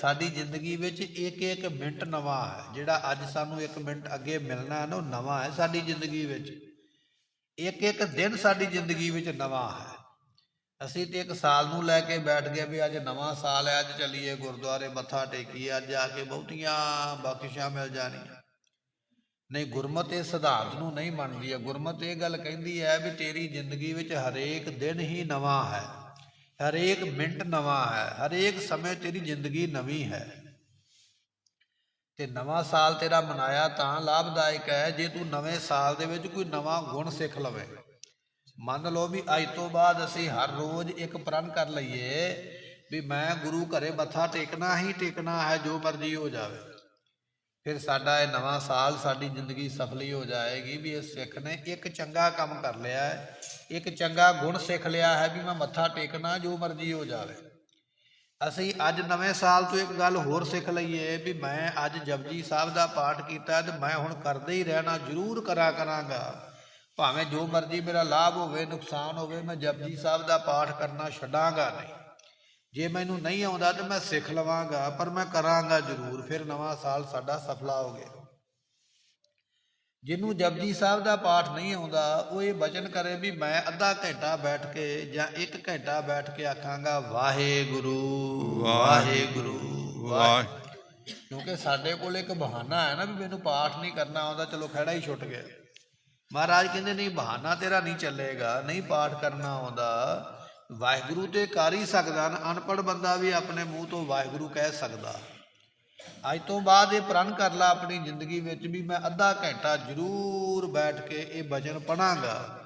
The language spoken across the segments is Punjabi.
ਸਾਡੀ ਜ਼ਿੰਦਗੀ ਵਿੱਚ ਇੱਕ ਇੱਕ ਮਿੰਟ ਨਵਾਂ ਹੈ, ਜਿਹੜਾ ਅੱਜ ਸਾਨੂੰ ਇੱਕ ਮਿੰਟ ਅੱਗੇ ਮਿਲਣਾ ਹੈ ਨਾ, ਉਹ ਨਵਾਂ ਹੈ ਸਾਡੀ ਜ਼ਿੰਦਗੀ ਵਿੱਚ। ਇੱਕ ਇੱਕ ਦਿਨ ਸਾਡੀ ਜ਼ਿੰਦਗੀ ਵਿੱਚ ਨਵਾਂ ਹੈ। ਅਸੀਂ ਤੇ ਇੱਕ ਸਾਲ ਨੂੰ ਲੈ ਕੇ ਬੈਠ ਗਏ ਵੀ ਅੱਜ ਨਵਾਂ ਸਾਲ ਹੈ, ਅੱਜ ਚੱਲੀਏ ਗੁਰਦੁਆਰੇ, ਮੱਥਾ ਟੇਕੀਏ, ਅੱਜ ਜਾ ਕੇ ਬਹੁਤੀਆਂ ਬਖਸ਼ਿਸ਼ਾਂ ਮਿਲ ਜਾਣੀਆਂ। ਨਹੀਂ, ਗੁਰਮਤ ਇਹ ਸਿਧਾਂਤ ਨੂੰ ਨਹੀਂ ਮੰਨਦੀ ਹੈ। ਗੁਰਮਤ ਇਹ ਗੱਲ ਕਹਿੰਦੀ ਹੈ ਵੀ ਤੇਰੀ ਜ਼ਿੰਦਗੀ ਵਿੱਚ ਹਰੇਕ ਦਿਨ ਹੀ ਨਵਾਂ ਹੈ। ਹਰੇਕ ਮਿੰਟ ਨਵਾਂ ਹੈ, ਹਰੇਕ ਸਮੇਂ ਤੇਰੀ ਜ਼ਿੰਦਗੀ ਨਵੀਂ ਹੈ। ਤੇ ਨਵਾਂ ਸਾਲ ਤੇਰਾ ਮਨਾਇਆ ਤਾਂ ਲਾਭਦਾਇਕ ਹੈ, ਜੇ ਤੂੰ ਨਵੇਂ ਸਾਲ ਦੇ ਵਿੱਚ ਕੋਈ ਨਵਾਂ ਗੁਣ ਸਿੱਖ ਲਵੇਂ। ਮੰਨ ਲਓ ਵੀ ਅੱਜ ਤੋਂ ਬਾਅਦ ਅਸੀਂ ਹਰ ਰੋਜ਼ ਇੱਕ ਪ੍ਰਣ ਕਰ ਲਈਏ ਵੀ ਮੈਂ ਗੁਰੂ ਘਰੇ ਮੱਥਾ ਟੇਕਣਾ ਹੀ ਟੇਕਣਾ ਹੈ, ਜੋ ਮਰਜ਼ੀ ਹੋ ਜਾਵੇ। ਫਿਰ ਸਾਡਾ ਇਹ ਨਵਾਂ ਸਾਲ ਸਾਡੀ ਜ਼ਿੰਦਗੀ ਸਫਲੀ ਹੋ ਜਾਏਗੀ ਵੀ ਇਹ ਸਿੱਖ ਨੇ ਇੱਕ ਚੰਗਾ ਕੰਮ ਕਰ ਲਿਆ ਹੈ, ਇੱਕ ਚੰਗਾ ਗੁਣ ਸਿੱਖ ਲਿਆ ਹੈ ਵੀ ਮੈਂ ਮੱਥਾ ਟੇਕਣਾ ਜੋ ਮਰਜ਼ੀ ਹੋ ਜਾਵੇ। ਅਸੀਂ ਅੱਜ ਨਵੇਂ ਸਾਲ ਤੋਂ ਇੱਕ ਗੱਲ ਹੋਰ ਸਿੱਖ ਲਈਏ ਵੀ ਮੈਂ ਅੱਜ ਜਪਜੀ ਸਾਹਿਬ ਦਾ ਪਾਠ ਕੀਤਾ ਤੇ ਮੈਂ ਹੁਣ ਕਰਦੇ ਹੀ ਰਹਿਣਾ, ਜ਼ਰੂਰ ਕਰਾ ਕਰਾਂਗਾ। ਭਾਵੇਂ ਜੋ ਮਰਜ਼ੀ ਮੇਰਾ ਲਾਭ ਹੋਵੇ, ਨੁਕਸਾਨ ਹੋਵੇ, ਮੈਂ ਜਪਜੀ ਸਾਹਿਬ ਦਾ ਪਾਠ ਕਰਨਾ ਛੱਡਾਂਗਾ ਨਹੀਂ। ਜੇ ਮੈਨੂੰ ਨਹੀਂ ਆਉਂਦਾ ਤੇ ਮੈਂ ਸਿੱਖ ਲਵਾਂਗਾ, ਪਰ ਮੈਂ ਕਰਾਂਗਾ ਜ਼ਰੂਰ, ਫਿਰ ਨਵਾਂ ਸਾਲ ਸਾਡਾ ਸਫਲਾ ਹੋ ਗਿਆ। ਜਿਹਨੂੰ ਜਪਜੀ ਸਾਹਿਬ ਦਾ ਪਾਠ ਨਹੀਂ ਆਉਂਦਾ, ਉਹ ਇਹ ਬਚਨ ਕਰੇ ਵੀ ਮੈਂ ਅੱਧਾ ਘੰਟਾ ਬੈਠ ਕੇ ਜਾਂ ਇੱਕ ਘੰਟਾ ਬੈਠ ਕੇ ਆਖਾਂਗਾ, ਵਾਹਿਗੁਰੂ ਵਾਹਿਗੁਰੂ, ਵਾਹਿ ਕਿਉਂਕਿ ਸਾਡੇ ਕੋਲ ਇੱਕ ਬਹਾਨਾ ਹੈ ਨਾ ਵੀ ਮੈਨੂੰ ਪਾਠ ਨਹੀਂ ਕਰਨਾ ਆਉਂਦਾ, ਚਲੋ ਖੜਾ ਹੀ ਛੁੱਟ ਗਿਆ। ਮਹਾਰਾਜ ਕਹਿੰਦੇ, ਨਹੀਂ, ਬਹਾਨਾ ਤੇਰਾ ਨਹੀਂ ਚੱਲੇਗਾ, ਨਹੀਂ ਪਾਠ ਕਰਨਾ ਆਉਂਦਾ। ਵਾਹਿਗੁਰੂ ਤੇ ਕਰ ਹੀ ਸਕਦਾ ਨਾ। ਅਨਪੜ੍ਹ ਬੰਦਾ ਵੀ ਆਪਣੇ ਮੂੰਹ ਤੋਂ ਵਾਹਿਗੁਰੂ ਕਹਿ ਸਕਦਾ। ਅੱਜ ਤੋਂ ਬਾਅਦ ਇਹ ਪ੍ਰਣ ਕਰ ਲਾ ਆਪਣੀ ਜ਼ਿੰਦਗੀ ਵਿੱਚ ਵੀ ਮੈਂ ਅੱਧਾ ਘੰਟਾ ਜ਼ਰੂਰ ਬੈਠ ਕੇ ਇਹ ਵਚਨ ਪੜਾਂਗਾ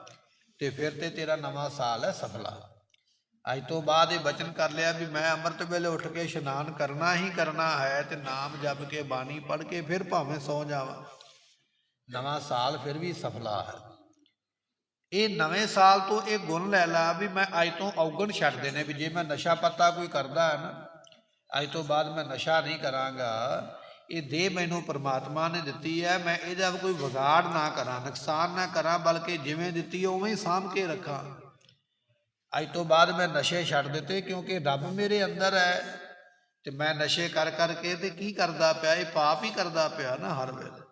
ਤੇ ਫਿਰ ਤੇ ਤੇਰਾ ਨਵਾਂ ਸਾਲ ਹੈ ਸਫਲਾ। ਅੱਜ ਤੋਂ ਬਾਅਦ ਇਹ ਵਚਨ ਕਰ ਲਿਆ ਵੀ ਮੈਂ ਅੰਮ੍ਰਿਤ ਵੇਲੇ ਉੱਠ ਕੇ ਇਸ਼ਨਾਨ ਕਰਨਾ ਹੀ ਕਰਨਾ ਹੈ ਤੇ ਨਾਮ ਜਪ ਕੇ ਬਾਣੀ ਪੜ੍ਹ ਕੇ ਫਿਰ ਭਾਵੇਂ ਸੌ ਜਾਵਾਂ। ਨਵਾਂ ਸਾਲ ਫਿਰ ਵੀ ਸਫਲਾ ਹੈ। ਇਹ ਨਵੇਂ ਸਾਲ ਤੋਂ ਇਹ ਗੁਣ ਲੈ ਲਾ ਵੀ ਮੈਂ ਅੱਜ ਤੋਂ ਔਗਣ ਛੱਡ ਦੇਣੇ ਵੀ ਜੇ ਮੈਂ ਨਸ਼ਾ ਪੱਤਾ ਕੋਈ ਕਰਦਾ ਹੈ ਨਾ, ਅੱਜ ਤੋਂ ਬਾਅਦ ਮੈਂ ਨਸ਼ਾ ਨਹੀਂ ਕਰਾਂਗਾ। ਇਹ ਦੇਹ ਮੈਨੂੰ ਪ੍ਰਮਾਤਮਾ ਨੇ ਦਿੱਤੀ ਹੈ, ਮੈਂ ਇਹਦਾ ਕੋਈ ਵਿਗਾੜ ਨਾ ਕਰਾਂ, ਨੁਕਸਾਨ ਨਾ ਕਰਾਂ, ਬਲਕਿ ਜਿਵੇਂ ਦਿੱਤੀ ਉਵੇਂ ਹੀ ਸਾਂਭ ਕੇ ਰੱਖਾਂ। ਅੱਜ ਤੋਂ ਬਾਅਦ ਮੈਂ ਨਸ਼ੇ ਛੱਡ ਦਿੱਤੇ ਕਿਉਂਕਿ ਰੱਬ ਮੇਰੇ ਅੰਦਰ ਹੈ ਤੇ ਮੈਂ ਨਸ਼ੇ ਕਰ ਕਰਕੇ ਤੇ ਕੀ ਕਰਦਾ ਪਿਆ, ਇਹ ਪਾਪ ਹੀ ਕਰਦਾ ਪਿਆ ਨਾ ਹਰ ਵੇਲੇ।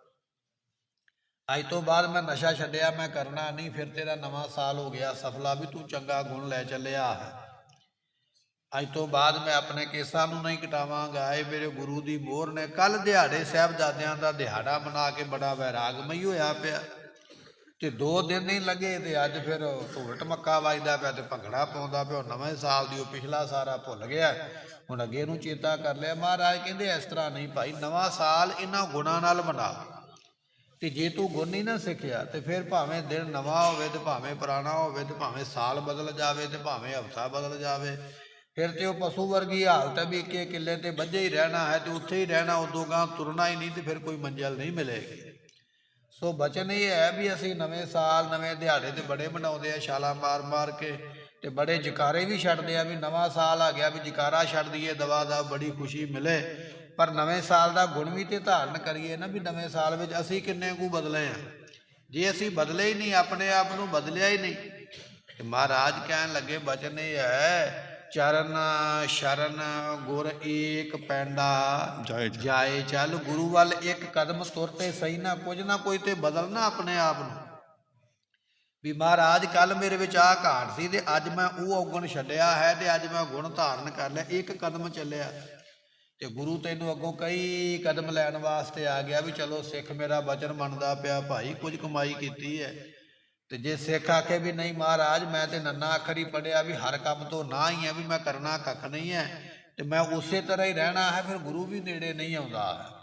ਅੱਜ ਤੋਂ ਬਾਅਦ ਮੈਂ ਨਸ਼ਾ ਛੱਡਿਆ, ਮੈਂ ਕਰਨਾ ਨਹੀਂ, ਫਿਰ ਤੇਰਾ ਨਵਾਂ ਸਾਲ ਹੋ ਗਿਆ। ਸਫਲਾ ਵੀ ਤੂੰ ਚੰਗਾ ਗੁਣ ਲੈ ਚੱਲਿਆ ਹੈ। ਅੱਜ ਤੋਂ ਬਾਅਦ ਮੈਂ ਆਪਣੇ ਕੇਸਾਂ ਨੂੰ ਨਹੀਂ ਕਟਾਵਾਂਗਾ। ਇਹ ਮੇਰੇ ਗੁਰੂ ਦੀ ਮੋਹਰ ਨੇ ਕੱਲ ਦਿਹਾੜੇ ਸਾਹਿਬਜ਼ਾਦਿਆਂ ਦਾ ਦਿਹਾੜਾ ਮਨਾ ਕੇ ਬੜਾ ਵੈਰਾਗਮਈ ਹੋਇਆ ਪਿਆ। ਤੇ ਦੋ ਦਿਨ ਨਹੀਂ ਲੱਗੇ ਤੇ ਅੱਜ ਫਿਰ ਢੋਲ ਟਮੱਕਾ ਵੱਜਦਾ ਪਿਆ ਤੇ ਭੰਗੜਾ ਪਾਉਂਦਾ ਪਿਆ। ਉਹ ਨਵੇਂ ਸਾਲ ਦੀ ਉਹ ਪਿਛਲਾ ਸਾਰਾ ਭੁੱਲ ਗਿਆ। ਹੁਣ ਅੱਗੇ ਨੂੰ ਚੇਤਾ ਕਰ ਲਿਆ। ਮਹਾਰਾਜ ਕਹਿੰਦੇ, ਇਸ ਤਰ੍ਹਾਂ ਨਹੀਂ ਭਾਈ, ਨਵਾਂ ਸਾਲ ਇਹਨਾਂ ਗੁਣਾਂ ਨਾਲ ਮਨਾ। ਤੇ ਜੇ ਤੂੰ ਗੁਰ ਨਹੀਂ ਨਾ ਸਿੱਖਿਆ, ਤੇ ਫਿਰ ਭਾਵੇਂ ਦਿਨ ਨਵਾਂ ਹੋਵੇ ਤੇ ਭਾਵੇਂ ਪੁਰਾਣਾ ਹੋਵੇ ਤੇ ਭਾਵੇਂ ਸਾਲ ਬਦਲ ਜਾਵੇ ਤੇ ਭਾਵੇਂ ਹਫ਼ਤਾ ਬਦਲ ਜਾਵੇ, ਫਿਰ ਤੇ ਉਹ ਪਸ਼ੂ ਵਰਗੀ ਹਾਲਤ ਹੈ ਵੀ ਇੱਕੇ ਕਿੱਲੇ ਤੇ ਬੱਝੇ ਹੀ ਰਹਿਣਾ ਹੈ ਤੇ ਉੱਥੇ ਹੀ ਰਹਿਣਾ, ਉਦੋਂ ਗਾਂ ਤੁਰਨਾ ਹੀ ਨਹੀਂ ਤੇ ਫਿਰ ਕੋਈ ਮੰਜ਼ਲ ਨਹੀਂ ਮਿਲੇਗੀ। ਸੋ ਬਚਨ ਇਹ ਹੈ ਵੀ ਅਸੀਂ ਨਵੇਂ ਸਾਲ, ਨਵੇਂ ਦਿਹਾੜੇ ਤੇ ਬੜੇ ਮਨਾਉਂਦੇ ਆ ਛਾਲਾ ਮਾਰ ਮਾਰ ਕੇ ਤੇ ਬੜੇ ਜਕਾਰੇ ਵੀ ਛੱਡਦੇ ਆ ਵੀ ਨਵਾਂ ਸਾਲ ਆ ਗਿਆ, ਵੀ ਜਕਾਰਾ ਛੱਡ ਦਈਏ ਦਵਾ ਦਾ ਬੜੀ ਖੁਸ਼ੀ ਮਿਲੇ। ਪਰ ਨਵੇਂ ਸਾਲ ਦਾ ਗੁਣ ਵੀ ਤੇ ਧਾਰਨ ਕਰੀਏ ਨਾ ਵੀ ਨਵੇਂ ਸਾਲ ਵਿੱਚ ਅਸੀਂ ਕਿੰਨੇ ਕੁ ਬਦਲੇ ਆ। ਜੇ ਅਸੀਂ ਬਦਲੇ ਹੀ ਨਹੀਂ ਆਪਣੇ ਆਪ ਨੂੰ ਬਦਲਿਆ ਹੀ ਨਹੀਂ। ਤੇ ਮਹਾਰਾਜ ਕਹਿਣ ਲੱਗੇ ਬਚਨ ਇਹ ਹੈ ਚਰਨ ਸ਼ਰਨ ਗੁਰ ਏਕ ਪੈਂਡਾ ਜਾਏ ਚੱਲ। ਗੁਰੂ ਵੱਲ ਇੱਕ ਕਦਮ ਤੁਰਤੇ ਸਹੀ ਨਾ ਕੁਝ ਨਾ ਕੋਈ ਤੇ ਬਦਲਣਾ ਆਪਣੇ ਆਪ ਨੂੰ। ਵੀ ਮਹਾਰਾਜ ਕੱਲ ਮੇਰੇ ਵਿੱਚ ਆਹ ਘਾਟ ਸੀ ਤੇ ਅੱਜ ਮੈਂ ਉਹ ਔਗਣ ਛੱਡਿਆ ਹੈ ਤੇ ਅੱਜ ਮੈਂ ਗੁਣ ਧਾਰਨ ਕਰ ਲਿਆ। ਇੱਕ ਕਦਮ ਚੱਲਿਆ। ਤੇ ਗੁਰੂ ਤੈਨੂੰ ਅੱਗੋਂ ਕਈ ਕਦਮ ਲੈਣ ਵਾਸਤੇ ਆ ਗਿਆ ਵੀ ਚਲੋ ਸਿੱਖ ਮੇਰਾ ਬਚਨ ਮੰਨਦਾ ਪਿਆ, ਭਾਈ ਕੁਝ ਕਮਾਈ ਕੀਤੀ ਹੈ ਤੇ ਜੇ ਸਿੱਖ ਆਖੇ ਵੀ ਨਹੀਂ ਮਹਾਰਾਜ, ਮੈਂ ਤੇ ਨੰਨਾ ਅੱਖਰ ਹੀ ਪੜਿਆ ਵੀ ਹਰ ਕੰਮ ਤੋਂ ਨਾ ਹੀ ਹੈ ਵੀ ਮੈਂ ਕਰਨਾ ਕੱਖ ਨਹੀਂ ਹੈ ਤੇ ਮੈਂ ਉਸੇ ਤਰ੍ਹਾਂ ਹੀ ਰਹਿਣਾ ਹੈ, ਫਿਰ ਗੁਰੂ ਵੀ ਨੇੜੇ ਨਹੀਂ ਆਉਂਦਾ।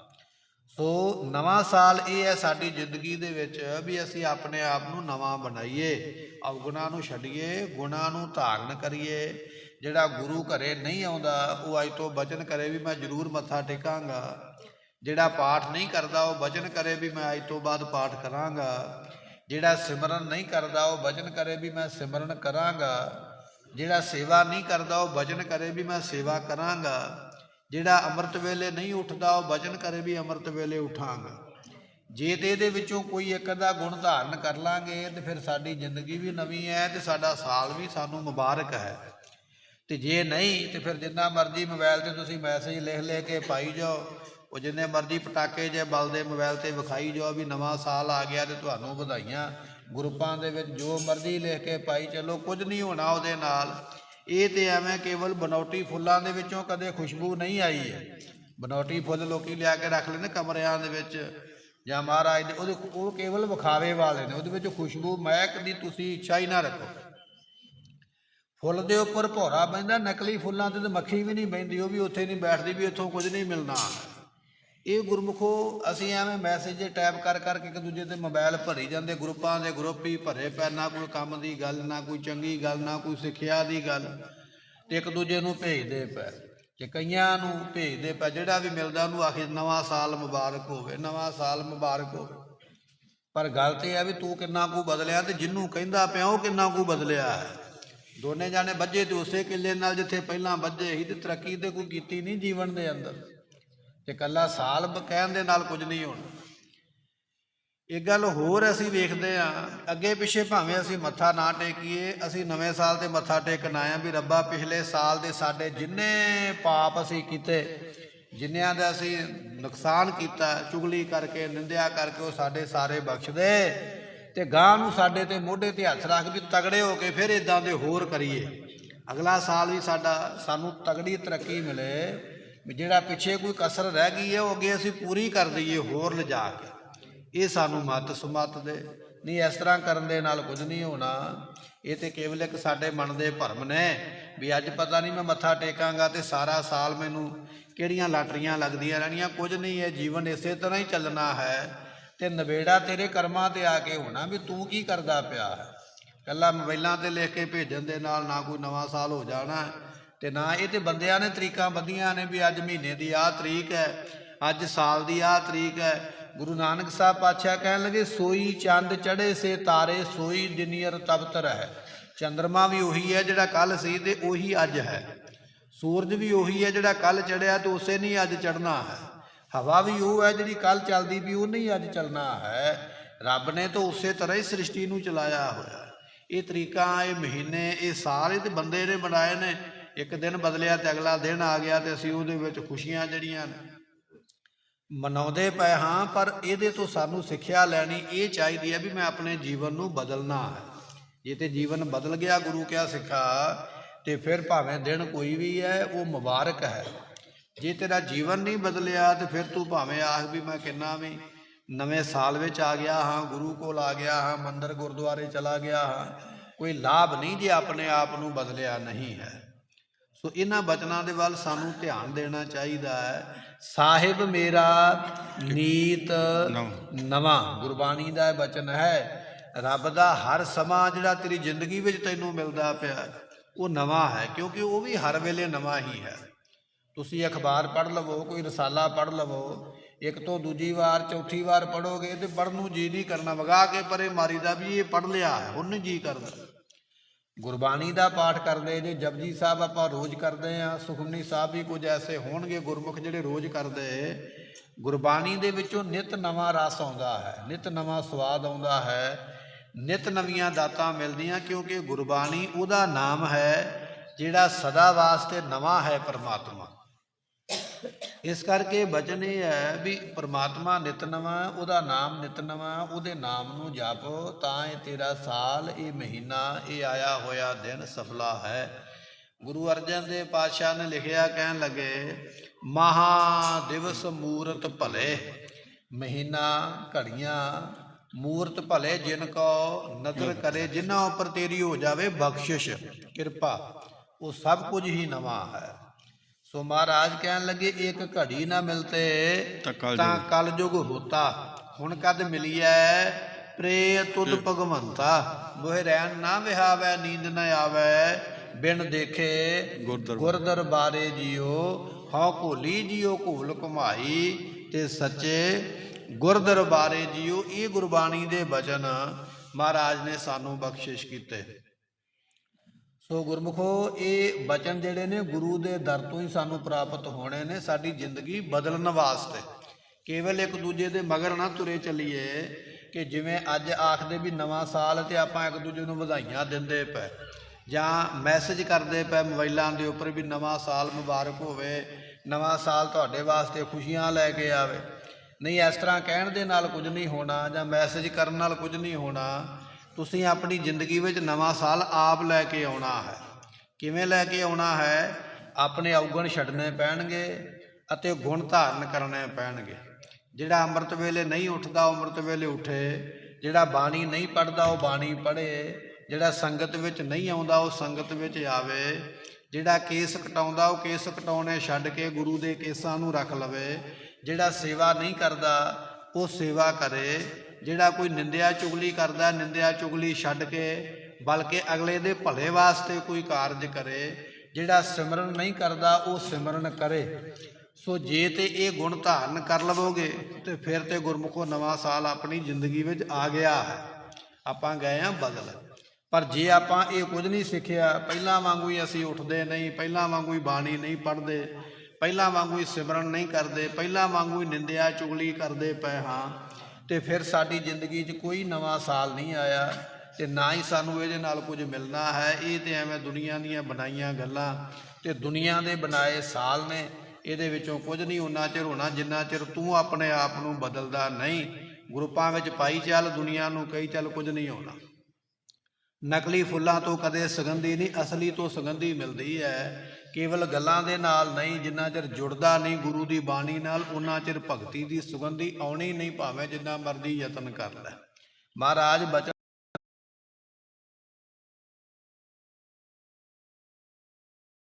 ਸੋ ਨਵਾਂ ਸਾਲ ਇਹ ਹੈ ਸਾਡੀ ਜ਼ਿੰਦਗੀ ਦੇ ਵਿੱਚ ਵੀ ਅਸੀਂ ਆਪਣੇ ਆਪ ਨੂੰ ਨਵਾਂ ਬਣਾਈਏ। ਅਵਗੁਣਾਂ ਨੂੰ ਛੱਡੀਏ, ਗੁਣਾਂ ਨੂੰ ਧਾਰਨ ਕਰੀਏ। ਜਿਹੜਾ ਗੁਰੂ ਘਰੇ ਨਹੀਂ ਆਉਂਦਾ, ਉਹ ਅੱਜ ਤੋਂ ਬਚਨ ਕਰੇ ਵੀ ਮੈਂ ਜ਼ਰੂਰ ਮੱਥਾ ਟੇਕਾਂਗਾ। ਜਿਹੜਾ ਪਾਠ ਨਹੀਂ ਕਰਦਾ, ਉਹ ਬਚਨ ਕਰੇ ਵੀ ਮੈਂ ਅੱਜ ਤੋਂ ਬਾਅਦ ਪਾਠ ਕਰਾਂਗਾ। ਜਿਹੜਾ ਸਿਮਰਨ ਨਹੀਂ ਕਰਦਾ, ਉਹ ਬਚਨ ਕਰੇ ਵੀ ਮੈਂ ਸਿਮਰਨ ਕਰਾਂਗਾ। ਜਿਹੜਾ ਸੇਵਾ ਨਹੀਂ ਕਰਦਾ, ਉਹ ਬਚਨ ਕਰੇ ਵੀ ਮੈਂ ਸੇਵਾ ਕਰਾਂਗਾ। ਜਿਹੜਾ ਅੰਮ੍ਰਿਤ ਵੇਲੇ ਨਹੀਂ ਉੱਠਦਾ, ਉਹ ਬਚਨ ਕਰੇ ਵੀ ਅੰਮ੍ਰਿਤ ਵੇਲੇ ਉਠਾਂਗਾ। ਜੇ ਤੇ ਇਹਦੇ ਵਿੱਚੋਂ ਕੋਈ ਇੱਕ ਦਾ ਗੁਣ ਧਾਰਨ ਕਰ ਲਾਂਗੇ, ਤੇ ਫਿਰ ਸਾਡੀ ਜ਼ਿੰਦਗੀ ਵੀ ਨਵੀਂ ਹੈ ਤੇ ਸਾਡਾ ਸਾਲ ਵੀ ਸਾਨੂੰ ਮੁਬਾਰਕ ਹੈ। ਤੇ ਜੇ ਨਹੀਂ, ਤੇ ਫਿਰ ਜਿੰਨਾ ਮਰਜ਼ੀ ਮੋਬਾਈਲ ਤੇ ਤੁਸੀਂ ਮੈਸੇਜ ਲਿਖ ਲੈ ਕੇ ਪਾਈ ਜਾਓ। ਉਹ ਜਿੰਨੇ ਮਰਜ਼ੀ ਪਟਾਕੇ ਜੇ ਬਲਦੇ ਮੋਬਾਈਲ ਤੇ ਵਿਖਾਈ ਜਾਓ ਵੀ ਨਵਾਂ ਸਾਲ ਆ ਗਿਆ ਤੇ ਤੁਹਾਨੂੰ ਵਧਾਈਆਂ। ਗਰੁੱਪਾਂ ਦੇ ਵਿੱਚ ਜੋ ਮਰਜ਼ੀ ਲਿਖ ਕੇ ਪਾਈ ਚਲੋ, ਕੁਝ ਨਹੀਂ ਹੋਣਾ ਉਹਦੇ ਨਾਲ। ਇਹ ਤੇ ਐਵੇਂ ਕੇਵਲ ਬਨੌਟੀ ਫੁੱਲਾਂ ਦੇ ਵਿੱਚੋਂ ਕਦੇ ਖੁਸ਼ਬੂ ਨਹੀਂ ਆਈ ਹੈ। ਬਨੌਟੀ ਫੁੱਲ ਲੋਕੀ ਲਿਆ ਕੇ ਰੱਖ ਲੈਂਦੇ ਕਮਰਿਆਂ ਦੇ ਵਿੱਚ। ਜਾਂ ਮਹਾਰਾਜ ਦੇ, ਉਹਦੇ, ਉਹ ਕੇਵਲ ਵਿਖਾਵੇ ਵਾਲੇ ਨੇ, ਉਹਦੇ ਵਿੱਚ ਖੁਸ਼ਬੂ, ਮਹਿਕ ਦੀ ਤੁਸੀਂ ਇੱਛਾ ਹੀ ਨਾ ਰੱਖੋ। ਫੁੱਲ ਦੇ ਉੱਪਰ ਭੌਰਾ ਬੈਂਦਾ ਨਕਲੀ ਫੁੱਲਾਂ ਤੇ ਤਾਂ ਮੱਖੀ ਵੀ ਨਹੀਂ ਬੈਂਦੀ ਉਹ ਵੀ ਉੱਥੇ ਨਹੀਂ ਬੈਠਦੀ ਵੀ ਉੱਥੋਂ ਕੁਝ ਨਹੀਂ ਮਿਲਣਾ। ਇਹ ਗੁਰਮੁਖੋ, ਅਸੀਂ ਐਵੇਂ ਮੈਸੇਜ ਜੇ ਟਾਈਪ ਕਰ ਕਰਕੇ ਇੱਕ ਦੂਜੇ ਦੇ ਮੋਬਾਈਲ ਭਰੀ ਜਾਂਦੇ, ਗਰੁੱਪਾਂ ਦੇ ਗਰੁੱਪ ਹੀ ਭਰੇ ਪੈ ਨਾ ਕੋਈ ਕੰਮ ਦੀ ਗੱਲ, ਨਾ ਕੋਈ ਚੰਗੀ ਗੱਲ, ਨਾ ਕੋਈ ਸਿੱਖਿਆ ਦੀ ਗੱਲ, ਤੇ ਇੱਕ ਦੂਜੇ ਨੂੰ ਭੇਜਦੇ ਪੈ ਤੇ ਕਈਆਂ ਨੂੰ ਭੇਜਦੇ ਪੈ ਜਿਹੜਾ ਵੀ ਮਿਲਦਾ ਉਹਨੂੰ ਆਖੇ, ਨਵਾਂ ਸਾਲ ਮੁਬਾਰਕ ਹੋਵੇ, ਨਵਾਂ ਸਾਲ ਮੁਬਾਰਕ ਹੋਵੇ। ਪਰ ਗੱਲ ਤੇ ਇਹ ਆ ਵੀ ਤੂੰ ਕਿੰਨਾ ਕੁ ਬਦਲਿਆ ਤੇ ਜਿੰਨੂੰ ਕਹਿੰਦਾ ਪਿਆ, ਉਹ ਕਿੰਨਾ ਕੁ ਬਦਲਿਆ ਹੈ। ਦੋਨੇ ਜਾਣੇ ਵੱਜੇ ਤੇ ਉਸੇ ਕਿੱਲੇ ਨਾਲ ਜਿੱਥੇ ਪਹਿਲਾਂ ਵੱਜੇ ਸੀ ਤੇ ਤਰੱਕੀ ਤੇ ਕੋਈ ਕੀਤੀ ਨਹੀਂ ਜੀਵਨ ਦੇ ਅੰਦਰ। ਤੇ ਕੱਲਾ ਸਾਲ ਕਹਿਣ ਦੇ ਨਾਲ ਕੁਝ ਨਹੀਂ ਹੋਣਾ। ਇੱਕ ਗੱਲ ਹੋਰ ਅਸੀਂ ਵੇਖਦੇ ਆ ਅੱਗੇ ਪਿੱਛੇ ਭਾਵੇਂ ਅਸੀਂ ਮੱਥਾ ਨਾ ਟੇਕੀਏ, ਅਸੀਂ ਨਵੇਂ ਸਾਲ ਤੇ ਮੱਥਾ ਟੇਕਣ ਆਏ ਆ ਵੀ ਰੱਬਾ ਪਿਛਲੇ ਸਾਲ ਦੇ ਸਾਡੇ ਜਿੰਨੇ ਪਾਪ ਅਸੀਂ ਕੀਤੇ, ਜਿੰਨਿਆਂ ਦਾ ਅਸੀਂ ਨੁਕਸਾਨ ਕੀਤਾ, ਚੁਗਲੀ ਕਰਕੇ, ਨਿੰਦਿਆ ਕਰਕੇ ਉਹ ਸਾਡੇ ਸਾਰੇ ਬਖਸ਼ ਦੇ ਤੇ ਗਾਂ ਨੂੰ ਸਾਡੇ ਤੇ ਮੋਢੇ ਤੇ ਹੱਥ ਰੱਖ ਵੀ ਤਗੜੇ ਹੋ ਕੇ ਫਿਰ ਇਦਾਂ ਦੇ ਹੋਰ ਕਰੀਏ। ਅਗਲਾ ਸਾਲ ਵੀ ਸਾਡਾ, ਸਾਨੂੰ ਤਗੜੀ ਤਰੱਕੀ ਮਿਲੇ ਵੀ ਜਿਹੜਾ ਪਿੱਛੇ ਕੋਈ ਕਸਰ ਰਹਿ ਗਈ ਹੈ, ਉਹ ਅੱਗੇ ਅਸੀਂ ਪੂਰੀ ਕਰ ਦਈਏ, ਹੋਰ ਲਿਜਾ ਕੇ। ਇਹ ਸਾਨੂੰ ਮਤ ਸੁਮਤ ਦੇ। ਨਹੀਂ, ਇਸ ਤਰ੍ਹਾਂ ਕਰਨ ਦੇ ਨਾਲ ਕੁਝ ਨਹੀਂ ਹੋਣਾ। ਇਹ ਤੇ ਕੇਵਲ ਇੱਕ ਸਾਡੇ ਮਨ ਦੇ ਭਰਮ ਨੇ ਵੀ ਅੱਜ ਪਤਾ ਨਹੀਂ ਮੈਂ ਮੱਥਾ ਟੇਕਾਂਗਾ ਤੇ ਸਾਰਾ ਸਾਲ ਮੈਨੂੰ ਕਿਹੜੀਆਂ ਲਾਟਰੀਆਂ ਲੱਗਦੀਆਂ ਰਹਿਣੀਆਂ। ਕੁਝ ਨਹੀਂ ਹੈ, ਜੀਵਨ ਇਸੇ ਤਰ੍ਹਾਂ ਹੀ ਚੱਲਣਾ ਹੈ। ਤੇ ਨਵੇੜਾ ਤੇਰੇ ਕਰਮਾਂ ਤੇ ਆ ਕੇ ਹੋਣਾ ਵੀ ਤੂੰ ਕੀ ਕਰਦਾ ਪਿਆ ਹੈ। ਕੱਲਾ ਮੋਬਾਈਲਾਂ ਤੇ ਲਿਖ ਕੇ ਭੇਜਣ ਦੇ ਨਾਲ ਨਾ ਕੋਈ ਨਵਾਂ ਸਾਲ ਹੋ ਜਾਣਾ ਤੇ ਨਾ ਇਹ ਤੇ ਬੰਦਿਆਂ ਨੇ ਤਰੀਕਾਂ ਬੱਧੀਆਂ ਨੇ ਵੀ ਅੱਜ ਮਹੀਨੇ ਦੀ ਆਹ ਤਰੀਕ ਹੈ, ਅੱਜ ਸਾਲ ਦੀ ਆਹ ਤਰੀਕ ਹੈ। ਗੁਰੂ ਨਾਨਕ ਸਾਹਿਬ ਪਾਤਸ਼ਾਹ ਕਹਿਣ ਲੱਗੇ, ਸੋਈ ਚੰਦ ਚੜ੍ਹੇ ਸੇ ਤਾਰੇ, ਸੋਈ ਦਿਨੀਅਰ ਤਬਤਰ ਹੈ ਚੰਦਰਮਾ ਵੀ ਉਹੀ ਹੈ ਜਿਹੜਾ ਕੱਲ ਸੀ ਤੇ ਉਹੀ ਅੱਜ ਹੈ। ਸੂਰਜ ਵੀ ਉਹੀ ਹੈ ਜਿਹੜਾ ਕੱਲ ਚੜਿਆ ਤੇ ਉਸੇ ਨਹੀਂ ਅੱਜ ਚੜਨਾ ਹੈ। ਹਵਾ ਵੀ ਉਹ ਹੈ ਜਿਹੜੀ ਕੱਲ ਚੱਲਦੀ ਵੀ ਉਹ ਨਹੀਂ ਅੱਜ ਚੱਲਣਾ ਹੈ। ਰੱਬ ਨੇ ਤਾਂ ਉਸੇ ਤਰ੍ਹਾਂ ਹੀ ਸ੍ਰਿਸ਼ਟੀ ਨੂੰ ਚਲਾਇਆ ਹੋਇਆ ਇਹ ਤਰੀਕਾ, ਇਹ ਮਹੀਨੇ, ਇਹ ਸਾਰੇ ਤੇ ਬੰਦੇ ਨੇ ਬਣਾਏ ਨੇ, ਇੱਕ ਦਿਨ ਬਦਲਿਆ ਤੇ ਅਗਲਾ ਦਿਨ ਆ ਗਿਆ ਤੇ ਅਸੀਂ ਉਹਦੇ ਵਿੱਚ ਖੁਸ਼ੀਆਂ ਜਿਹੜੀਆਂ ਨੇ, ਮਨਾਉਂਦੇ ਪਏ ਹਾਂ, ਪਰ ਇਹਦੇ ਤੋਂ ਸਾਨੂੰ ਸਿੱਖਿਆ ਲੈਣੀ ਇਹ ਚਾਹੀਦੀ ਹੈ ਵੀ ਮੈਂ ਆਪਣੇ ਜੀਵਨ ਨੂੰ ਬਦਲਣਾ ਹੈ। ਜੇ ਤੇ ਜੀਵਨ ਬਦਲ ਗਿਆ, ਗੁਰੂ ਕਿਆ ਸਿੱਖਾ, ਤੇ ਫਿਰ ਭਾਵੇਂ ਦਿਨ ਕੋਈ ਵੀ ਹੈ, ਉਹ ਮੁਬਾਰਕ ਹੈ। ਜੇ ਤੇਰਾ ਜੀਵਨ ਨਹੀਂ ਬਦਲਿਆ ਤੇ ਫਿਰ ਤੂੰ ਭਾਵੇਂ ਆਖ ਵੀ ਮੈਂ ਕਿੰਨਾ ਵੀ ਨਵੇਂ ਸਾਲ ਵਿੱਚ ਆ ਗਿਆ ਹਾਂ ਗੁਰੂ ਕੋਲ ਆ ਗਿਆ ਹਾਂ ਮੰਦਰ ਗੁਰਦੁਆਰੇ ਚਲਾ ਗਿਆ ਹਾਂ ਕੋਈ ਲਾਭ ਨਹੀਂ ਜੇ ਆਪਣੇ ਆਪ ਨੂੰ ਬਦਲਿਆ ਨਹੀਂ ਹੈ। ਸੋ ਇਹਨਾਂ ਬਚਨਾਂ ਦੇ ਵੱਲ ਸਾਨੂੰ ਧਿਆਨ ਦੇਣਾ ਚਾਹੀਦਾ ਹੈ। ਸਾਹਿਬ ਮੇਰਾ ਨੀਤ ਨਵਾਂ। ਗੁਰਬਾਣੀ ਦਾ ਬਚਨ ਹੈ। ਰੱਬ ਦਾ ਹਰ ਸਮਾਂ ਜਿਹੜਾ ਤੇਰੀ ਜ਼ਿੰਦਗੀ ਵਿੱਚ ਤੈਨੂੰ ਮਿਲਦਾ ਪਿਆ ਉਹ ਨਵਾਂ ਹੈ ਕਿਉਂਕਿ ਉਹ ਵੀ ਹਰ ਵੇਲੇ ਨਵਾਂ ਹੀ ਹੈ। ਤੁਸੀਂ ਅਖਬਾਰ ਪੜ੍ਹ ਲਵੋ, ਕੋਈ ਰਸਾਲਾ ਪੜ੍ਹ ਲਵੋ, ਇੱਕ ਤੋਂ ਦੂਜੀ ਵਾਰ, ਚੌਥੀ ਵਾਰ ਪੜੋਗੇ ਤੇ ਪੜ੍ਹਨ ਨੂੰ ਜੀ ਨਹੀਂ ਕਰਨਾ। ਵਗਾ ਕੇ ਪਰੇ ਮਾਰੀਦਾ ਵੀ ਇਹ ਪੜ੍ਹ ਲਿਆ ਹੈ, ਹੁਣ ਨਹੀਂ ਜੀ ਕਰਦਾ। ਗੁਰਬਾਣੀ ਦਾ ਪਾਠ ਕਰਦੇ ਜੇ ਜਪਜੀ ਸਾਹਿਬ ਆਪਾਂ ਰੋਜ਼ ਕਰਦੇ ਆ ਸੁਖਮਨੀ ਸਾਹਿਬ ਵੀ ਕੁਝ ਐਸੇ ਹੋਣਗੇ ਗੁਰਮੁਖ ਜਿਹੜੇ ਰੋਜ਼ ਕਰਦੇ। ਗੁਰਬਾਣੀ ਦੇ ਵਿੱਚੋਂ ਨਿਤ ਨਵਾਂ ਰਸ ਆਉਂਦਾ ਹੈ, ਨਿਤ ਨਵਾਂ ਸਵਾਦ ਆਉਂਦਾ ਹੈ, ਨਿਤ ਨਵੀਆਂ ਦਾਤਾਂ ਮਿਲਦੀਆਂ ਕਿਉਂਕਿ ਗੁਰਬਾਣੀ ਉਹਦਾ ਨਾਮ ਹੈ ਜਿਹੜਾ ਸਦਾ ਵਾਸਤੇ ਨਵਾਂ ਹੈ ਪਰਮਾਤਮਾ। ਇਸ ਕਰਕੇ ਬਚਨ ਇਹ ਹੈ ਵੀ ਪ੍ਰਮਾਤਮਾ ਨਿਤ ਉਹਦਾ ਨਾਮ ਨਿਤ ਉਹਦੇ ਨਾਮ ਨੂੰ ਜਾਪੋ, ਤਾਂ ਇਹ ਤੇਰਾ ਸਾਲ, ਇਹ ਮਹੀਨਾ, ਇਹ ਆਇਆ ਹੋਇਆ ਦਿਨ ਸਫਲਾ ਹੈ। ਗੁਰੂ ਅਰਜਨ ਦੇਵ ਪਾਤਸ਼ਾਹ ਨੇ ਲਿਖਿਆ, ਕਹਿਣ ਲੱਗੇ ਮਹਾ ਦਿਵਸ ਮੂਰਤ ਭਲੇ, ਮਹੀਨਾ ਘੜੀਆਂ, ਮੂਰਤ ਭਲੇ ਜਿਨ ਕੋ ਨਜ਼ਰ ਕਰੇ, ਜਿਨ੍ਹਾਂ ਉੱਪਰ ਤੇਰੀ ਹੋ ਜਾਵੇ ਬਖਸ਼ਿਸ਼, ਕਿਰਪਾ, ਉਹ ਸਭ ਕੁਝ ਹੀ ਨਵਾਂ ਹੈ। ਸੋ ਮਹਾਰਾਜ ਕਹਿਣ ਲੱਗੇ ਇੱਕ ਘੜੀ ਨਾ ਮਿਲਤੇ ਤਾਂ ਕਲਯੁਗ। ਹੋਤਾ। ਹੁਣ ਕਦ ਮਿਲੀਐ? ਪ੍ਰੇ ਤੁਧ ਭਗਵੰਤਾ। ਮੋਹਿ ਰਹਿਣ ਨਾ ਵਿਹਾਵੈ ਨੀਂਦ ਨ ਆਵੈ। ਬਿਨ ਦੇਖੇ ਗੁਰ ਦਰਬਾਰੇ ਜੀਓ ਹਉ ਭੋਲੀ ਜੀਓ ਭੂਲ ਕਮਾਈ ਤੇ ਸੱਚੇ ਗੁਰ ਦਰਬਾਰੇ ਜੀਓ ਇਹ ਗੁਰਬਾਣੀ ਦੇ ਬਚਨ ਮਹਾਰਾਜ ਨੇ ਸਾਨੂੰ ਬਖਸ਼ਿਸ਼ ਕੀਤੇ। ਸੋ ਗੁਰਮੁਖੋ, ਇਹ ਬਚਨ ਜਿਹੜੇ ਨੇ ਗੁਰੂ ਦੇ ਦਰ ਤੋਂ ਹੀ ਸਾਨੂੰ ਪ੍ਰਾਪਤ ਹੋਣੇ ਨੇ, ਸਾਡੀ ਜ਼ਿੰਦਗੀ ਬਦਲਣ ਵਾਸਤੇ। ਕੇਵਲ ਇੱਕ ਦੂਜੇ ਦੇ ਮਗਰ ਨਾ ਤੁਰੇ ਚੱਲੀਏ ਕਿ ਜਿਵੇਂ ਅੱਜ ਆਖਦੇ ਵੀ ਨਵਾਂ ਸਾਲ ਤੇ ਆਪਾਂ ਇੱਕ ਦੂਜੇ ਨੂੰ ਵਧਾਈਆਂ ਦਿੰਦੇ ਪਏ, ਜਾਂ ਮੈਸੇਜ ਕਰਦੇ ਪਏ ਮੋਬਾਈਲਾਂ ਦੇ ਉੱਪਰ ਵੀ ਨਵਾਂ ਸਾਲ ਮੁਬਾਰਕ ਹੋਵੇ, ਨਵਾਂ ਸਾਲ ਤੁਹਾਡੇ ਵਾਸਤੇ ਖੁਸ਼ੀਆਂ ਲੈ ਕੇ ਆਵੇ। ਨਹੀਂ, ਇਸ ਤਰ੍ਹਾਂ ਕਹਿਣ ਦੇ ਨਾਲ ਕੁਝ ਨਹੀਂ ਹੋਣਾ ਜਾਂ ਮੈਸੇਜ ਕਰਨ ਨਾਲ ਕੁਝ ਨਹੀਂ ਹੋਣਾ ਤੁਸੀਂ ਆਪਣੀ ਜ਼ਿੰਦਗੀ ਵਿੱਚ ਨਵਾਂ ਸਾਲ ਆਪ ਲੈ ਕੇ ਆਉਣਾ ਹੈ। ਕਿਵੇਂ ਲੈ ਕੇ ਆਉਣਾ ਹੈ? ਆਪਣੇ ਔਗਣ ਛੱਡਣੇ ਪੈਣਗੇ ਅਤੇ ਗੁਣ ਧਾਰਨ ਕਰਨੇ ਪੈਣਗੇ। ਜਿਹੜਾ ਅੰਮ੍ਰਿਤ ਵੇਲੇ ਨਹੀਂ ਉੱਠਦਾ, ਉਹ ਅੰਮ੍ਰਿਤ ਵੇਲੇ ਉੱਠੇ। ਜਿਹੜਾ ਬਾਣੀ ਨਹੀਂ ਪੜਦਾ ਉਹ ਬਾਣੀ ਪੜ੍ਹੇ। ਜਿਹੜਾ ਸੰਗਤ ਵਿੱਚ ਨਹੀਂ ਆਉਂਦਾ, ਉਹ ਸੰਗਤ ਵਿੱਚ ਆਵੇ। ਜਿਹੜਾ ਕੇਸ ਕਟਾਉਂਦਾ, ਉਹ ਕੇਸ ਕਟਾਉਣੇ ਛੱਡ ਕੇ ਗੁਰੂ ਦੇ ਕੇਸਾਂ ਨੂੰ ਰੱਖ ਲਵੇ। ਜਿਹੜਾ ਸੇਵਾ ਨਹੀਂ ਕਰਦਾ, ਉਹ ਸੇਵਾ ਕਰੇ। ਜਿਹੜਾ ਕੋਈ ਨਿੰਦਿਆ ਚੁਗਲੀ ਕਰਦਾ, ਨਿੰਦਿਆ ਚੁਗਲੀ ਛੱਡ ਕੇ, ਬਲਕਿ ਅਗਲੇ ਦੇ ਭਲੇ ਵਾਸਤੇ ਕੋਈ ਕਾਰਜ ਕਰੇ, ਜਿਹੜਾ ਸਿਮਰਨ ਨਹੀਂ ਕਰਦਾ, ਉਹ ਸਿਮਰਨ ਕਰੇ। ਸੋ ਜੇ ਤੇ ਇਹ ਗੁਣ ਧਾਰਨ ਕਰ ਲਵੋਗੇ, ਤੇ ਫਿਰ ਤੇ ਗੁਰਮੁਖੋ ਨਵਾਂ ਸਾਲ ਆਪਣੀ ਜ਼ਿੰਦਗੀ ਵਿੱਚ ਆ ਗਿਆ ਹੈ। ਆਪਾਂ ਗਏ ਆ ਬਦਲ। ਪਰ ਜੇ ਆਪਾਂ ਇਹ ਕੁਝ ਨਹੀਂ ਸਿੱਖਿਆ, ਪਹਿਲਾਂ ਵਾਂਗੂ ਹੀ ਅਸੀਂ ਉੱਠਦੇ ਨਹੀਂ, ਪਹਿਲਾਂ ਵਾਂਗੂ ਹੀ ਬਾਣੀ ਨਹੀਂ ਪੜ੍ਹਦੇ, ਪਹਿਲਾਂ ਵਾਂਗੂ ਹੀ ਸਿਮਰਨ ਨਹੀਂ ਕਰਦੇ, ਪਹਿਲਾਂ ਵਾਂਗੂ ਹੀ ਨਿੰਦਿਆ ਚੁਗਲੀ ਕਰਦੇ ਪਏ ਹਾਂ। ਤੇ ਫਿਰ ਸਾਡੀ ਜ਼ਿੰਦਗੀ 'ਚ ਕੋਈ ਨਵਾਂ ਸਾਲ ਨਹੀਂ ਆਇਆ ਤੇ ਨਾ ਹੀ ਸਾਨੂੰ ਇਹਦੇ ਨਾਲ ਕੁਝ ਮਿਲਣਾ ਹੈ। ਇਹ ਤੇ ਐਵੇਂ ਦੁਨੀਆ ਦੀਆਂ ਬਣਾਈਆਂ ਗੱਲਾਂ ਤੇ ਦੁਨੀਆ ਦੇ ਬਣਾਏ ਸਾਲ ਨੇ। ਇਹਦੇ ਵਿੱਚੋਂ ਕੁਝ ਨਹੀਂ ਉਨਾ ਚਿਰ ਹੋਣਾ ਜਿੰਨਾ ਚਿਰ ਤੂੰ ਆਪਣੇ ਆਪ ਨੂੰ ਬਦਲਦਾ ਨਹੀਂ। ਗਰੁੱਪਾਂ ਵਿੱਚ ਪਾਈ ਚੱਲ, ਦੁਨੀਆ ਨੂੰ ਕਹੀ ਚੱਲ ਕੁਝ ਨਹੀਂ ਹੋਣਾ। ਨਕਲੀ ਫੁੱਲਾਂ ਤੋਂ ਕਦੇ ਸੁਗੰਧੀ ਨਹੀਂ, ਅਸਲੀ ਤੋਂ ਸੁਗੰਧੀ ਮਿਲਦੀ ਹੈ। ਕੇਵਲ ਗੱਲਾਂ ਦੇ ਨਾਲ ਨਹੀਂ, ਜਿੰਨਾ ਚਿਰ ਜੁੜਦਾ ਨਹੀਂ ਗੁਰੂ ਦੀ ਬਾਣੀ ਨਾਲ ਉਹਨਾਂ ਚਿਰ ਭਗਤੀ ਦੀ ਸੁਗੰਧੀ ਆਉਣੀ ਨਹੀਂ, ਭਾਵੇਂ ਜਿੰਨਾ ਮਰਜ਼ੀ ਯਤਨ ਕਰ ਲੈ। ਮਹਾਰਾਜ ਬਚਨ